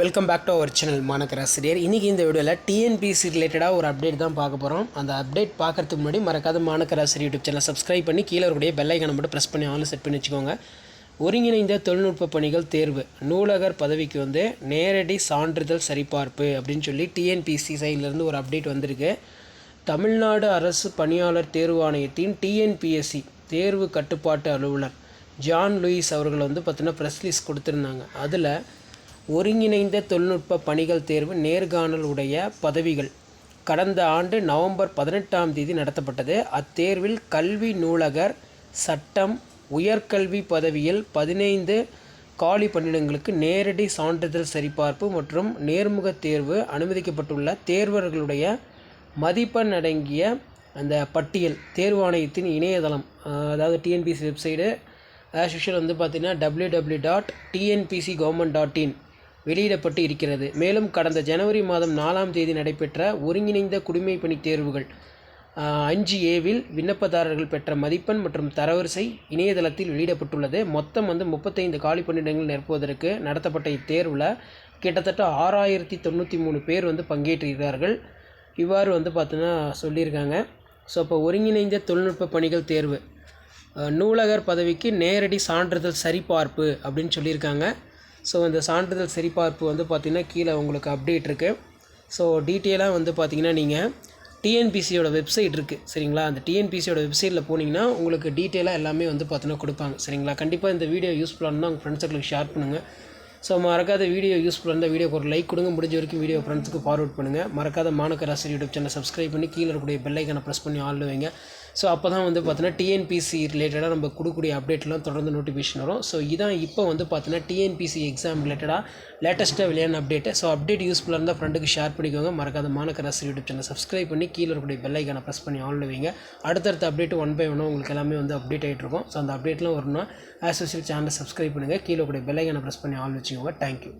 Welcome back to our channel மாணக்கராசிரியர் இன்றைக்கி இந்த வீடியோவில் டிஎன்பிசி ரிலேட்டடாக ஒரு அப்டேட் தான் பார்க்க போகிறோம் அந்த அப்டேட் பார்க்குறதுக்கு முன்னாடி மறக்காத மாணக்கராசிரியர் யூடியூப் சேனல் சப்ஸ்கிரைப் பண்ணி கீழே இருக்கக்கூடிய பெல்லைக்கான மட்டும் ப்ரெஸ் பண்ணி ஆன்லைன் செட் பண்ணி வச்சுக்கோங்க. ஒருங்கிணைந்த தொழில்நுட்ப பணிகள் தேர்வு. நூலகர் பதவிக்கு வந்து நேரடி சான்றிதழ் சரிபார்ப்பு அப்படின்னு சொல்லி டிஎன்பிசி சைட்லேருந்து ஒரு அப்டேட் வந்திருக்கு. தமிழ்நாடு அரசு பணியாளர் தேர்வு ஆணையத்தின் டிஎன்பிஎஸ்சி தேர்வு கட்டுப்பாட்டு அலுவலர் ஜான் லூயிஸ் அவர்கள் வந்து பார்த்திங்கன்னா ப்ரெஸ் ரிலீஸ் கொடுத்துருந்தாங்க. அதில் ஒருங்கிணைந்த தொழில்நுட்ப பணிகள் தேர்வு நேர்காணல் உடைய பதவிகள். கடந்த ஆண்டு நவம்பர் பதினெட்டாம் தேதி நடத்தப்பட்டது. அத்தேர்வில் கல்வி நூலகர் சட்டம் உயர்கல்வி பதவியில் பதினைந்து காலி பணியிடங்களுக்கு நேரடி சான்றிதழ் சரிபார்ப்பு மற்றும் நேர்முக தேர்வு அனுமதிக்கப்பட்டுள்ள தேர்வர்களுடைய மதிப்பெண் அடங்கிய அந்த பட்டியல் தேர்வாணையத்தின் இணையதளம் அதாவது டிஎன்பிசி வெப்சைடு ஆஸ் யூஷுவல் வந்து பார்த்திங்கன்னா W W dot TNPSC government dot in வெளியிடப்பட்டு இருக்கிறது. மேலும் கடந்த ஜனவரி மாதம் நாலாம் தேதி நடைபெற்ற ஒருங்கிணைந்த குடிமைப்பணி தேர்வுகள் அஞ்சு ஏவில் விண்ணப்பதாரர்கள் பெற்ற மதிப்பெண் மற்றும் தரவரிசை இணையதளத்தில் வெளியிடப்பட்டுள்ளது. மொத்தம் வந்து முப்பத்தைந்து காலி பணியிடங்கள் நிரப்புவதற்கு நடத்தப்பட்ட இத்தேர்வில் கிட்டத்தட்ட ஆறாயிரத்தி தொண்ணூற்றி மூணு பேர் வந்து பங்கேற்றிருக்கிறார்கள். இவ்வாறு வந்து பார்த்தோன்னா சொல்லியிருக்காங்க. ஸோ இப்போ ஒருங்கிணைந்த தொழில்நுட்ப பணிகள் தேர்வு நூலகர் பதவிக்கு நேரடி சான்றிதழ் சரிபார்ப்பு அப்படின்னு சொல்லியிருக்காங்க. ஸோ இந்த சான்றிதழ் சரிபார்ப்பு வந்து பார்த்திங்கன்னா கீழே உங்களுக்கு அப்டேட் இருக்குது ஸோ டீட்டெயிலாக வந்து பார்த்தீங்கன்னா நீங்கள் டிஎன்பிசியோட வெப்சைட் இருக்குது சரிங்களா? அந்த டிஎன்பிசியோட வெப்சைட்டில் போனீங்கன்னா உங்களுக்கு டீட்டெயிலாக எல்லாமே வந்து பார்த்தீங்கன்னா கொடுப்பாங்க. சரிங்களா? கண்டிப்பாக இந்த வீடியோ யூஸ்ஃபுல்லாக இருந்தால் உங்கள் ஃப்ரெண்ட்ஸுங்களுக்கு ஷேர் பண்ணுங்கள் ஸோ மறக்காத வீடியோ யூஸ்ஃபுல்லாக இருந்தால் வீடியோக்கு ஒரு லைக் கொடுங்க. முடிஞ்ச வரைக்கும் வீடியோ ஃப்ரெண்ட்ஸுக்கு ஃபார்வர்ட் பண்ணுங்கள் மறக்காத மாணக்கராசி யூடியூப் சேனல் சப்ஸ்கிரைப் பண்ணி கீழே இருக்கக்கூடிய பெல்லைக்கான ப்ரெஸ் பண்ணி ஆள் வைங்க. ஸோ அப்போ தான் வந்து பார்த்தீங்கன்னா டிஎன்பிசி ரிலேட்டடாக நம்ம கொடுக்கக்கூடிய அப்டேட்லாம் தொடர்ந்து நோட்டிஃபிகேஷன் வரும். ஸோ இதான் இப்போ வந்து பார்த்தீங்கன்னா டிஎன்பிசி எக்ஸாம் ரிலேட்டடாக லேட்டஸ்ட்டாக வெளியான அப்டேட்டு ஸோ அப்டேட் யூஸ்ஃபுல்லாக இருந்தால் ஃப்ரெண்டுக்கு ஷேர் பண்ணிக்கோங்க. மறக்காத மாணக்கராசி யூடியூப் சேனல் சப்ஸ்கிரைப் பண்ணி கீழே இருக்கக்கூடிய பெல்லைக்கான ப்ரெஸ் பண்ணி ஆன் வைங்க. அடுத்தடுத்த அப்டேட் ஒன் பை ஒன்னாக உங்களுக்கு எல்லாமே வந்து அப்டேட் ஆகிட்டு இருக்கும். ஸோ அந்த அப்டேட்லாம் வரணும்னா ஆஸ் யூஸ்வல் சேனலை சப்ஸ்கிரைப் பண்ணுங்கள் கீழே இருக்கக்கூடிய பெல்லைக்கான ப்ரெஸ் பண்ணி ஆன் வச்சுக்கோங்க. தேங்க்யூ